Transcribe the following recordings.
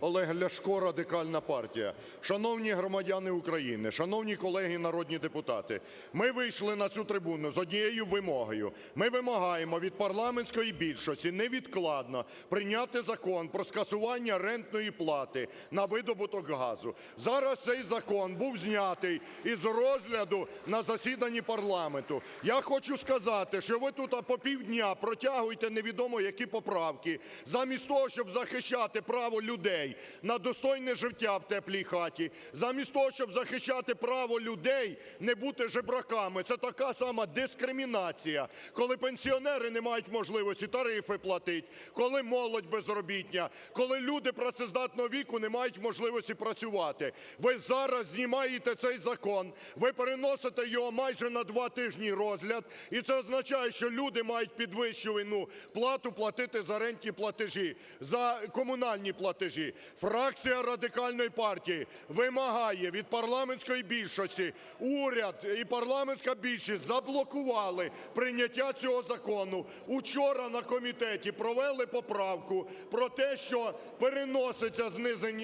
Олег Ляшко, Радикальна партія. Шановні громадяни України, шановні колеги народні депутати, ми вийшли на цю трибуну з однією вимогою. Ми вимагаємо від парламентської більшості невідкладно прийняти Закон про скасування рентної плати на видобуток газу. Зараз цей закон був знятий із розгляду на засіданні парламенту. Я хочу сказати, що ви тут по півдня протягуєте невідомо які поправки, замість того, щоб захищати право людей на достойне життя в теплій хаті, замість того, щоб захищати право людей не бути жебраками. Це така сама дискримінація, коли пенсіонери не мають можливості тарифи платити, коли молодь безробітня, коли люди працездатного віку не мають можливості працювати. Ви зараз знімаєте цей закон, ви переносите його майже на два тижні розгляд, і це означає, що люди мають підвищувану плату платити за рентні платежі, за комунальні платежі. Фракція Радикальної партії вимагає від парламентської більшості, уряд і парламентська більшість заблокували прийняття цього закону. Учора на комітеті провели поправку про те, що переноситься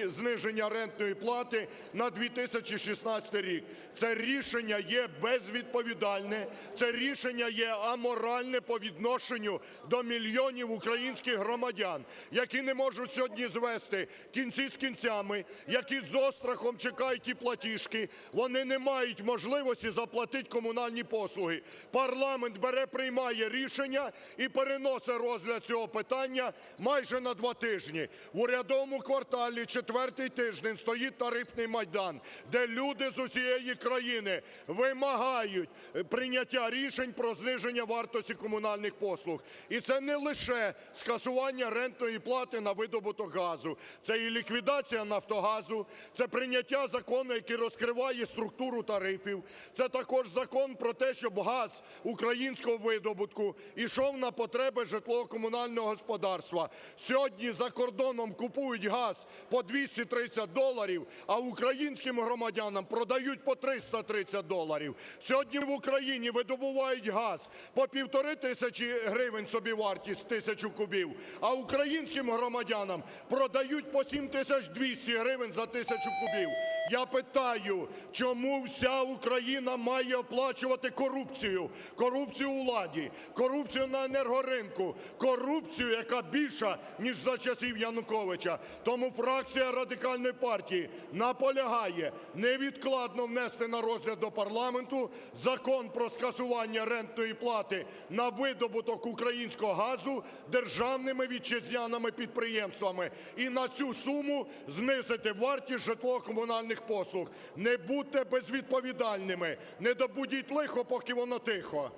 зниження рентної плати на 2016 рік. Це рішення є безвідповідальне, це рішення є аморальне по відношенню до мільйонів українських громадян, які не можуть сьогодні звести кінці з кінцями, які з острахом чекають ті платіжки, вони не мають можливості заплатити комунальні послуги. Парламент бере, приймає рішення і переносить розгляд цього питання майже на два тижні. В урядовому кварталі четвертий тиждень стоїть тарифний майдан, де люди з усієї країни вимагають прийняття рішень про зниження вартості комунальних послуг. І це не лише скасування рентної плати на видобуток газу, це і ліквідація Нафтогазу, це прийняття закону, який розкриває структуру тарифів, це також закон про те, щоб газ українського видобутку ішов на потреби житлово-комунального господарства. Сьогодні за кордоном купують газ по 230 доларів, а українським громадянам продають по 330 доларів. Сьогодні в Україні видобувають газ по півтори тисячі гривень собівартість тисячу кубів, а українським громадянам продають по 7200 гривень за тисячу кубів. Я питаю, чому вся Україна має оплачувати корупцію? Корупцію у владі, корупцію на енергоринку, корупцію, яка більша, ніж за часів Януковича. Тому фракція Радикальної партії наполягає невідкладно внести на розгляд до парламенту Закон про скасування рентної плати на видобуток українського газу державними вітчизняними підприємствами і на цю суму знизити вартість житлово-комунальних послуг. Не будьте безвідповідальними, не добудіть лихо, поки воно тихо.